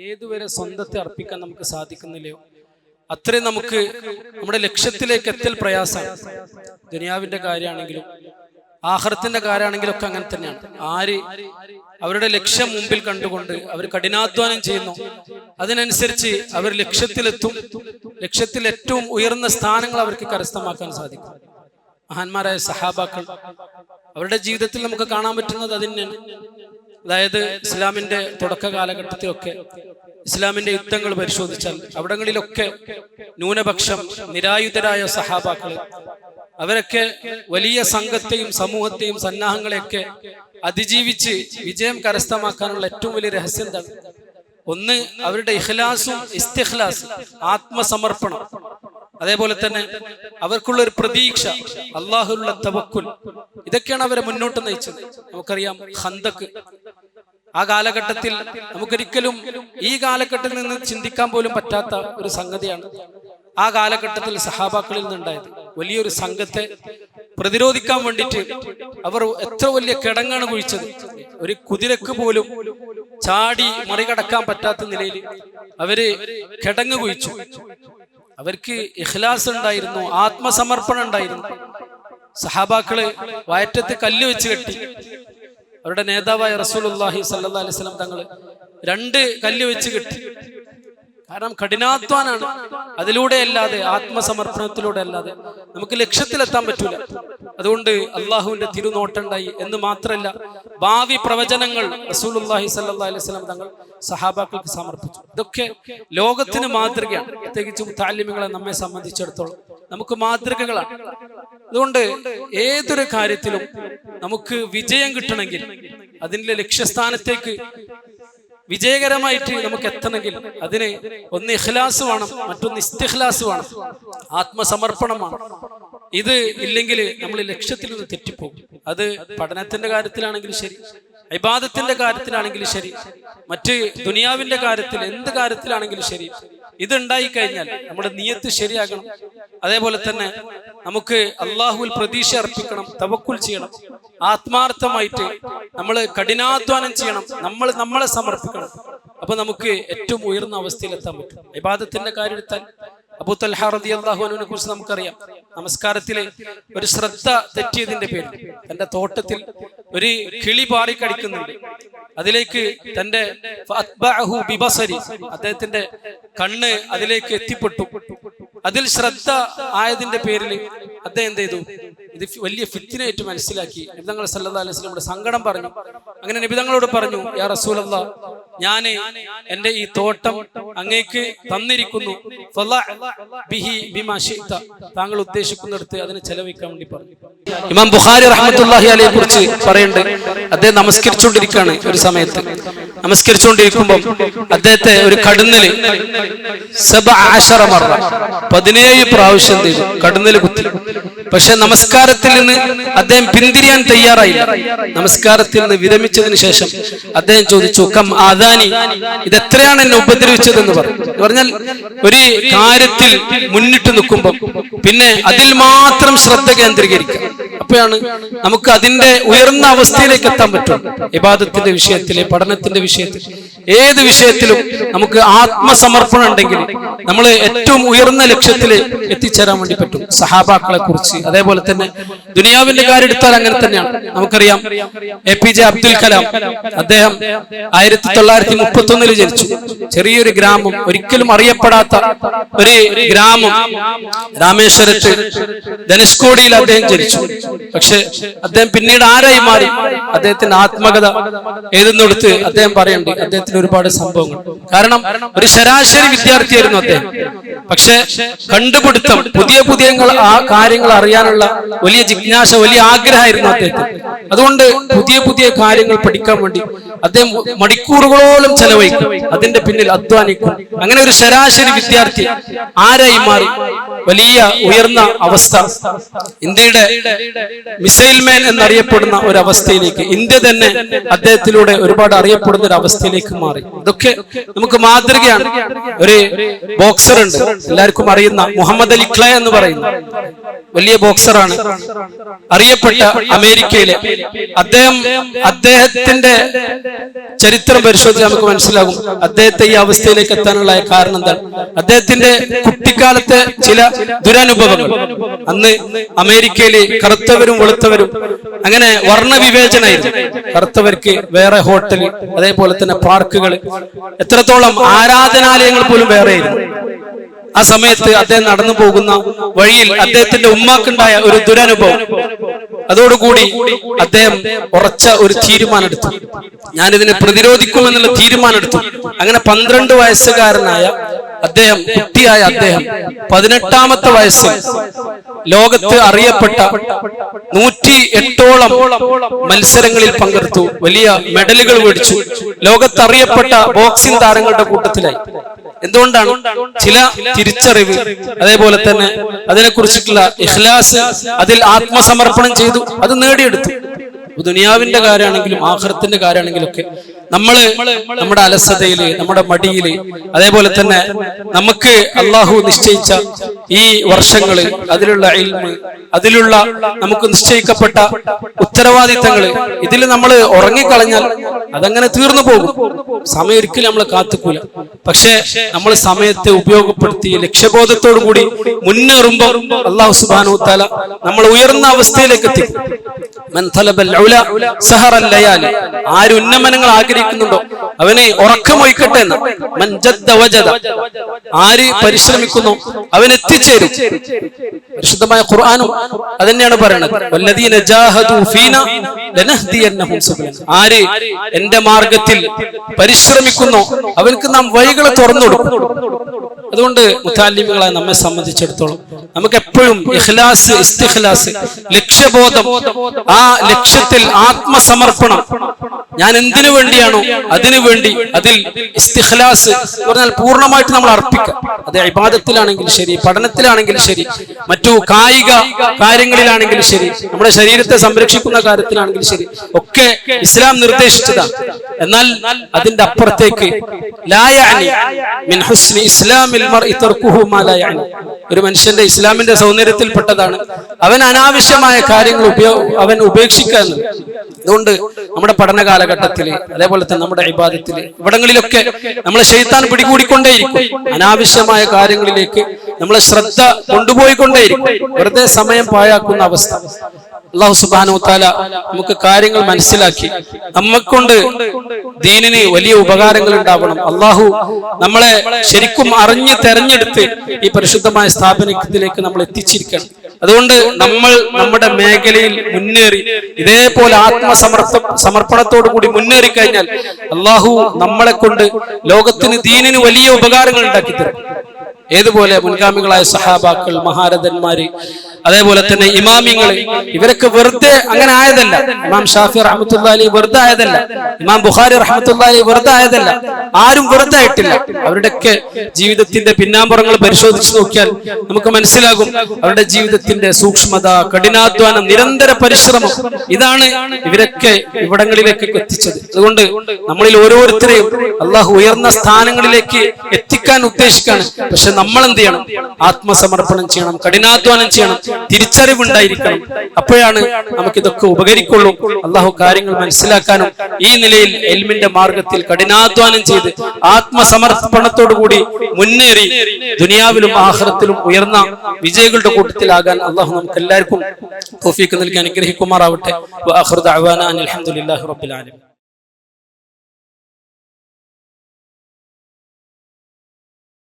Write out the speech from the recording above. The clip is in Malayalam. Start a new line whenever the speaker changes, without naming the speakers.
ഏതുവരെ സ്വന്തത്തെ അർപ്പിക്കാൻ നമുക്ക് സാധിക്കുന്നില്ലയോ? അത്രയും നമുക്ക് നമ്മുടെ ലക്ഷ്യത്തിലേക്ക് എത്തൽ പ്രയാസം. ദുനിയാവിന്റെ കാര്യമാണെങ്കിലും ആഹ്റത്തിന്റെ കാര്യമാണെങ്കിലും ഒക്കെ അങ്ങനെ തന്നെയാണ്. ആര് അവരുടെ ലക്ഷ്യം മുമ്പിൽ കണ്ടുകൊണ്ട് അവർ കഠിനാധ്വാനം ചെയ്യുന്നു. അതിനനുസരിച്ച് അവർ ലക്ഷ്യത്തിലെത്തും. ലക്ഷ്യത്തിൽ ഏറ്റവും ഉയർന്ന സ്ഥാനങ്ങൾ അവർക്ക് കരസ്ഥമാക്കാൻ സാധിക്കും. മഹാന്മാരായ സഹാബാക്കൾ അവരുടെ ജീവിതത്തിൽ നമുക്ക് കാണാൻ പറ്റുന്നത് അതിനാണ് അതായത് ഇസ്ലാമിന്റെ തുടക്ക കാലഘട്ടത്തിലൊക്കെ ഇസ്ലാമിന്റെ യുദ്ധങ്ങൾ പരിശോധിച്ചാൽ അവിടങ്ങളിലൊക്കെ ന്യൂനപക്ഷം നിരായുധരായ സഹാബാക്കൾ അവരൊക്കെ വലിയ സംഘത്തെയും സമൂഹത്തെയും സന്നാഹങ്ങളെയൊക്കെ അതിജീവിച്ച് വിജയം കരസ്ഥമാക്കാനുള്ള ഏറ്റവും വലിയ രഹസ്യം എന്താണ്? ഒന്ന് അവരുടെ ഇഖ്ലാസും ഇസ്തിഖ്ലാസും ആത്മസമർപ്പണം. അതേപോലെ തന്നെ അവർക്കുള്ള ഒരു പ്രതീക്ഷ അള്ളാഹുലുള്ള തവക്കുൽ. ഇതൊക്കെയാണ് അവരെ മുന്നോട്ട് നയിച്ചത്. നമുക്കറിയാം ഹന്തക്ക് ആ കാലഘട്ടത്തിൽ നമുക്കൊരിക്കലും ഈ കാലഘട്ടത്തിൽ നിന്ന് ചിന്തിക്കാൻ പോലും പറ്റാത്ത ഒരു സംഗതിയാണ് ആ കാലഘട്ടത്തിൽ സഹാബാക്കളിൽ നിന്നുണ്ടായത്. വലിയൊരു സംഘത്തെ പ്രതിരോധിക്കാൻ വേണ്ടിയിട്ട് അവർ എത്ര വലിയ കിടങ്ങാണ് കുഴിച്ചത്. ഒരു കുതിരക്ക് പോലും ചാടി മറികടക്കാൻ പറ്റാത്ത നിലയിൽ അവർ കിടങ്ങ് കുഴിച്ചു. അവർക്ക് ഇഖ്ലാസ് ഉണ്ടായിരുന്നു ആത്മസമർപ്പണം ഉണ്ടായിരുന്നു. സഹാബാക്കൾ വയറ്റത്ത് കല്ല് വെച്ച് കെട്ടി. അവരുടെ നേതാവായ റസൂൽ അള്ളാഹി സല്ലാ അലൈഹി സ്വലം തങ്ങൾ രണ്ട് കല്ല് വെച്ച് കെട്ടി. കാരണം കഠിനാധ്വാനാണ്. അതിലൂടെ അല്ലാതെ ആത്മസമർപ്പണത്തിലൂടെ അല്ലാതെ നമുക്ക് ലക്ഷ്യത്തിലെത്താൻ പറ്റൂല. അതുകൊണ്ട് അള്ളാഹുവിന്റെ തിരുനോട്ടുണ്ടായി എന്ന് മാത്രമല്ല ഭാവി പ്രവചനങ്ങൾ റസൂലുല്ലാഹി സല്ലാ അലൈഹി സ്വലം തങ്ങൾ സഹാബാക്കൾക്ക് സമർപ്പിച്ചു. ഇതൊക്കെ ലോകത്തിന് മാതൃകയാണ്. പ്രത്യേകിച്ചും താല്യമികളെ നമ്മെ സംബന്ധിച്ചിടത്തോളം നമുക്ക് മാതൃകകളാണ്. അതുകൊണ്ട് ഏതൊരു കാര്യത്തിലും നമുക്ക് വിജയം കിട്ടണമെങ്കിൽ അതിന്റെ ലക്ഷ്യസ്ഥാനത്തേക്ക് വിജയകരമായിട്ട് നമുക്ക് എത്തണമെങ്കിൽ അതിന് ഒന്ന് ഇഖ്ലാസ് വേണം മറ്റൊന്ന് ഇസ്തിഖ്ലാസ് വേണം ആത്മസമർപ്പണമാണ്. ഇത് ഇല്ലെങ്കിൽ നമ്മൾ ലക്ഷ്യത്തിൽ നിന്ന് തെറ്റിപ്പോകും. അത് പഠനത്തിന്റെ കാര്യത്തിലാണെങ്കിലും ശരി ഇബാദത്തിന്റെ കാര്യത്തിലാണെങ്കിലും ശരി മറ്റ് ദുനിയാവിന്റെ കാര്യത്തിൽ എന്ത് കാര്യത്തിലാണെങ്കിലും ശരി. ഇതുണ്ടായി കഴിഞ്ഞാൽ നമ്മുടെ നീയത്ത് ശരിയാകണം. അതേപോലെ തന്നെ നമുക്ക് അള്ളാഹുവിൽ പ്രതീക്ഷ അർപ്പിക്കണം തവക്കുൽ ചെയ്യണം. ആത്മാർത്ഥമായിട്ട് നമ്മൾ കഠിനാധ്വാനം ചെയ്യണം. നമ്മൾ നമ്മളെ സമർപ്പിക്കണം. അപ്പൊ നമുക്ക് ഏറ്റവും ഉയർന്ന അവസ്ഥയിൽ എത്താൻ പറ്റും. വിവാദത്തിന്റെ കാര്യം എടുത്താൽ അബൂ തൽഹ റതി അള്ളാഹുവിനെ കുറിച്ച് നമുക്കറിയാം. നമസ്കാരത്തിലെ ഒരു ശ്രദ്ധ തെറ്റിയതിന്റെ പേരിൽ തന്റെ തോട്ടത്തിൽ ഒരു കിളി പാറി കടിക്കുന്നുണ്ട്. അതിലേക്ക് തന്റെ ബിബസരി അദ്ദേഹത്തിന്റെ കണ്ണ് അതിലേക്ക് എത്തിപ്പെട്ടു. അതിൽ ശ്രദ്ധ ആയതിന്റെ പേരിൽ അദ്ദേഹം എന്ത് ചെയ്തു? ഇത് വലിയ ഫിത്തിനായിട്ട് മനസ്സിലാക്കി നബിതങ്ങൾ സല്ലാ അലൈഹി സ്വലമിയുടെ സങ്കടം പറഞ്ഞു. അങ്ങനെ നബിതങ്ങളോട് പറഞ്ഞു യാ റസൂലല്ല ഞാൻ എന്റെ ഈ തോട്ടം അങ്ങേക്ക് തന്നിരിക്കുന്നു. താങ്കൾ ഉദ്ദേശിക്കുന്നിടത്ത് അതിന് ചെലവഴിക്കാൻ വേണ്ടി പറഞ്ഞു. ഇമാം ബുഖാരി റഹ്മത്തുള്ളാഹി അലയെ കുറിച്ച് പറയുന്നുണ്ട് അദ്ദേഹം നമസ്കരിച്ചുകൊണ്ടിരിക്കുകയാണ് ഒരു സമയത്ത്. നമസ്കരിച്ചുകൊണ്ടിരിക്കുമ്പോൾ അദ്ദേഹത്തെ ഒരു കടുന്നൽ പതിനേഴ് പ്രാവശ്യം കടുന്നൽ കുത്തി. പക്ഷെ നമസ്കാരത്തിൽ നിന്ന് അദ്ദേഹം പിന്തിരിയാൻ തയ്യാറായില്ല. നമസ്കാരത്തിൽ നിന്ന് വിരമിച്ചതിന് ശേഷം അദ്ദേഹം ചോദിച്ചു കം ആദാനി ഇത് എത്രയാണ് എന്നെ ഉപദ്രവിച്ചതെന്ന് പറഞ്ഞു പറഞ്ഞാൽ ഒരു കാര്യത്തിൽ മുന്നിട്ട് നിൽക്കുമ്പോൾ പിന്നെ അതിൽ മാത്രം ശ്രദ്ധ കേന്ദ്രീകരിക്കുക. അപ്പോഴാണ് നമുക്ക് അതിന്റെ ഉയർന്ന അവസ്ഥയിലേക്ക് എത്താൻ പറ്റും. ഇബാദത്തിന്റെ വിഷയത്തിലെ പഠനത്തിന്റെ വിഷയത്തിൽ ഏത് വിഷയത്തിലും നമുക്ക് ആത്മസമർപ്പണം ഉണ്ടെങ്കിൽ നമ്മൾ ഏറ്റവും ഉയർന്ന ലക്ഷ്യത്തിൽ എത്തിച്ചേരാൻ വേണ്ടി പറ്റും. സഹാബാക്കളെ കുറിച്ച് അതേപോലെ തന്നെ ദുനിയാവിന്റെ കാര്യം എടുത്താൽ അങ്ങനെ തന്നെയാണ്. നമുക്കറിയാം A P J Abdul Kalam അദ്ദേഹം ആയിരത്തി തൊള്ളായിരത്തി മുപ്പത്തി ഒന്നിൽ ജനിച്ചു. ചെറിയൊരു ഗ്രാമം ഒരിക്കലും അറിയപ്പെടാത്ത ഒരു ഗ്രാമം രാമേശ്വരത്ത് ധനുഷ്കോടിയിൽ അദ്ദേഹം ജനിച്ചു. പക്ഷെ അദ്ദേഹം പിന്നീട് ആരായി മാറി? അദ്ദേഹത്തിന്റെ ആത്മകഥ എഴുതുന്നിടത്ത് അദ്ദേഹം പറയുന്നുണ്ട് അദ്ദേഹത്തിന് ഒരുപാട് സംഭവങ്ങൾ. കാരണം ഒരു ശരാശരി വിദ്യാർത്ഥിയായിരുന്നു അദ്ദേഹം. പക്ഷെ കണ്ടുപിടുത്തം പുതിയ പുതിയ ആ കാര്യങ്ങൾ അറിയാനുള്ള വലിയ ജിജ്ഞാസ വലിയ ആഗ്രഹമായിരുന്നു അദ്ദേഹത്തിന്. അതുകൊണ്ട് പുതിയ പുതിയ കാര്യങ്ങൾ പഠിക്കാൻ വേണ്ടി അദ്ദേഹം മണിക്കൂറുകളോളം ചെലവഴിക്കും. അതിന്റെ പിന്നിൽ അധ്വാനിക്കും. അങ്ങനെ ഒരു ശരാശരി വിദ്യാർത്ഥി ആരായി മാറി? വലിയ ഉയർന്ന അവസ്ഥ. ഇന്ത്യയുടെ മിസൈൽ മാൻ എന്നറിയപ്പെടുന്ന ഒരു അവസ്ഥയിലേക്ക് ഇന്ത്യ തന്നെ അദ്ദേഹത്തിലൂടെ ഒരുപാട് അറിയപ്പെടുന്ന ഒരു അവസ്ഥയിലേക്ക് മാറി. ഇതൊക്കെ നമുക്ക് മാതൃകയാണ്. ഒരു ബോക്സർ ഉണ്ട് എല്ലാവർക്കും അറിയുന്ന മുഹമ്മദ് അലി ക്ലേ എന്ന് പറയുന്നു വലിയ ബോക്സറാണ്. അറിയപ്പെട്ട അമേരിക്കയിലെ അദ്ദേഹം അദ്ദേഹത്തിന്റെ ചരിത്രം പരിശോധിച്ച് നമുക്ക് മനസ്സിലാകും അദ്ദേഹത്തെ ഈ അവസ്ഥയിലേക്ക് എത്താനുള്ള കാരണം എന്താണ്? അദ്ദേഹത്തിന്റെ കുട്ടിക്കാലത്തെ ചില ദുരനുഭവങ്ങൾ. അന്ന് അമേരിക്കയിലെ കറുത്തവരും വെളുത്തവരും അങ്ങനെ വർണവിവേചനായിരുന്നു. കറുത്തവർക്ക് വേറെ ഹോട്ടൽ അതേപോലെ തന്നെ പാർക്കുകൾ എത്രത്തോളം ആരാധനാലയങ്ങൾ പോലും വേറെയായിരുന്നു. ആ സമയത്ത് അദ്ദേഹം നടന്നു പോകുന്ന വഴിയിൽ അദ്ദേഹത്തിന്റെ ഉമ്മാക്കുണ്ടായ ഒരു ദുരനുഭവം. അതോടുകൂടി അദ്ദേഹം ഉറച്ച ഒരു തീരുമാനമെടുത്തു. ഞാനിതിനെ പ്രതിരോധിക്കുമെന്നുള്ള തീരുമാനമെടുത്തു. അങ്ങനെ പന്ത്രണ്ട് വയസ്സുകാരനായ അദ്ദേഹം കുട്ടിയായ അദ്ദേഹം പതിനെട്ടാമത്തെ വയസ്സിൽ ലോകത്ത് അറിയപ്പെട്ട നൂറ്റി എട്ടോളം മത്സരങ്ങളിൽ പങ്കെടുത്തു. വലിയ മെഡലുകൾ മേടിച്ചു ലോകത്ത് അറിയപ്പെട്ട ബോക്സിംഗ് താരങ്ങളുടെ കൂട്ടത്തിലായി. എന്തുകൊണ്ടാണ്? ചില തിരിച്ചറിവ് അതേപോലെ തന്നെ അതിനെ കുറിച്ചിട്ടുള്ള ഇഖ്ലാസ് അതിൽ ആത്മസമർപ്പണം ചെയ്തു അത് നേടിയെടുത്തു. ദുനിയാവിന്റെ കാര്യമാണെങ്കിലും ആഹ്റത്തിന്റെ കാര്യമാണെങ്കിലും ഒക്കെ നമ്മൾ നമ്മുടെ അലസതയിൽ നമ്മുടെ മടിയിൽ അതേപോലെ തന്നെ നമുക്ക് അള്ളാഹു നിശ്ചയിച്ച ഈ വർഷങ്ങൾ അതിലുള്ള ഇൽമ് അതിലുള്ള നമുക്ക് നിശ്ചയിക്കപ്പെട്ട ഉത്തരവാദിത്തങ്ങൾ ഇതിൽ നമ്മൾ ഉറങ്ങിക്കളഞ്ഞാൽ അതങ്ങനെ തീർന്നു പോകും. സമയം ഒരിക്കലും നമ്മൾ കാത്തുക്കൂല. പക്ഷേ നമ്മൾ സമയത്തെ ഉപയോഗപ്പെടുത്തി ലക്ഷ്യബോധത്തോടു കൂടി മുന്നേറുമ്പോൾ അള്ളാഹു സുബാനു താല നമ്മൾ ഉയർന്ന അവസ്ഥയിലേക്ക് എത്തി ലയാലി. ആഗ്രഹിക്കുന്നുണ്ടോ? അവനെ ഉറക്കമൊഴിക്കട്ടെ എന്ന്. ആര് പരിശ്രമിക്കുന്നു അവൻ എത്തിച്ചേരും. പരിശുദ്ധമായ ഖുർആനും തന്നെയാണ് പറയുന്നത്. ആര് എന്റെ മാർഗത്തിൽ പരിശ്രമിക്കുന്നു അവർക്ക് നാം വഴികൾ തുറന്നു കൊടുക്കും. അതുകൊണ്ട് മുത്താലിമികളെ നമ്മെ സംബന്ധിച്ചിടത്തോളം നമുക്ക് എപ്പോഴും ഇഖ്ലാസ് ഇസ്തിഖ്ലാസ് ലക്ഷ്യബോധം ആ ലക്ഷ്യത്തിൽ ആത്മസമർപ്പണം ഞാൻ എന്തിനു വേണ്ടിയാണോ? അതിനു വേണ്ടി അതിൽ ഇസ്തിഖ്ലാസ് പറഞ്ഞാൽ പൂർണമായിട്ട് നമ്മൾ അർപ്പിക്കുക അത് ഇബാദത്തിലാണെങ്കിൽ ശരി പഠനത്തിലാണെങ്കിലും ശരി മറ്റു കായിക കാര്യങ്ങളിലാണെങ്കിലും ശരി നമ്മുടെ ശരീരത്തെ സംരക്ഷിക്കുന്ന കാര്യത്തിലാണെങ്കിലും ശരി ഒക്കെ ഇസ്ലാം നിർദ്ദേശിച്ചതാണ്. എന്നാൽ അതിന്റെ അപ്പുറത്തേക്ക് ഒരു മനുഷ്യന്റെ ഇസ്ലാമിന്റെ സൗന്ദര്യത്തിൽപ്പെട്ടതാണ്. അവൻ അനാവശ്യമായ കാര്യങ്ങൾ ഉപയോഗ അവൻ ഉപേക്ഷിക്കുക എന്നത്. അതുകൊണ്ട് നമ്മുടെ പഠന കാലഘട്ടത്തിൽ അതേപോലെ തന്നെ നമ്മുടെ ഇബാദത്തിൽ ഇവിടങ്ങളിലൊക്കെ നമ്മളെ ശൈത്താൻ പിടികൂടിക്കൊണ്ടേയിരിക്കും. അനാവശ്യമായ കാര്യങ്ങളിലേക്ക് നമ്മളെ ശ്രദ്ധ കൊണ്ടുപോയിക്കൊണ്ടേയിരിക്കും. വെറുതെ സമയം പാഴാക്കുന്ന അവസ്ഥ. അള്ളാഹു സുബാനു താല നമുക്ക് കാര്യങ്ങൾ മനസ്സിലാക്കി. നമ്മക്കൊണ്ട് ദീനിന് വലിയ ഉപകാരങ്ങൾ ഉണ്ടാവണം. അള്ളാഹു നമ്മളെ ശരിക്കും അറിഞ്ഞ് തെരഞ്ഞെടുത്ത് ഈ പരിശുദ്ധമായ സ്ഥാപനത്തിലേക്ക് നമ്മൾ എത്തിച്ചിരിക്കണം. അതുകൊണ്ട് നമ്മൾ നമ്മുടെ മേഖലയിൽ മുന്നേറി ഇതേപോലെ ആത്മസമർപ്പ സമർപ്പണത്തോടു കൂടി മുന്നേറി കഴിഞ്ഞാൽ അള്ളാഹു നമ്മളെ കൊണ്ട് ലോകത്തിന് ദീനിന് വലിയ ഉപകാരങ്ങൾ ഉണ്ടാക്കി തരും ഏതുപോലെ മുൻഗാമികളായ സഹാബാക്കൾ മഹാരഥന്മാര് അതേപോലെ തന്നെ ഇമാമിങ്ങൾ ഇവരൊക്കെ വെറുതെ അങ്ങനെ ആയതല്ല. ഇമാം ഷാഫി റഹമത്തുള്ള വെറുതെ ആയതല്ല. ഇമാം ബുഖാരി റഹമത്തുള്ള വെറുതെ ആയതല്ല. ആരും വെറുതെ ആയിട്ടില്ല. അവരുടെയൊക്കെ ജീവിതത്തിന്റെ പിന്നാമ്പുറങ്ങൾ പരിശോധിച്ചു നോക്കിയാൽ നമുക്ക് മനസ്സിലാകും അവരുടെ ജീവിതത്തിന്റെ സൂക്ഷ്മത കഠിനാധ്വാനം നിരന്തര പരിശ്രമം ഇതാണ് ഇവരൊക്കെ ഇവിടങ്ങളിലേക്ക് എത്തിച്ചത്. അതുകൊണ്ട് നമ്മളിൽ ഓരോരുത്തരെയും അള്ളാഹു ഉയർന്ന സ്ഥാനങ്ങളിലേക്ക് എത്തിക്കാൻ ഉദ്ദേശിക്കാണ് പക്ഷെ നമ്മൾ എന്ത് ചെയ്യണം? ആത്മസമർപ്പണം ചെയ്യണം കഠിനാധ്വാനം ചെയ്യണം തിരിച്ചറിവുണ്ടായിരിക്കണം. അപ്പോഴാണ് നമുക്കിതൊക്കെ ഉപകരിക്കുള്ളൂ. അള്ളാഹു കാര്യങ്ങൾ മനസ്സിലാക്കാനും ഈ നിലയിൽ എൽമിന്റെ മാർഗത്തിൽ കഠിനാധ്വാനം ചെയ്ത് ആത്മസമർപ്പണത്തോടു കൂടി മുന്നേറി ദുനിയാവിലും ആഹ്റത്തിലും ഉയർന്ന വിജയികളുടെ കൂട്ടത്തിലാകാൻ അള്ളാഹു നമുക്ക് എല്ലാവർക്കും നൽകി അനുഗ്രഹിക്കുമാറാവട്ടെ. അലഹമുല്ലാ റബ്ബിൽ ആലമീൻ.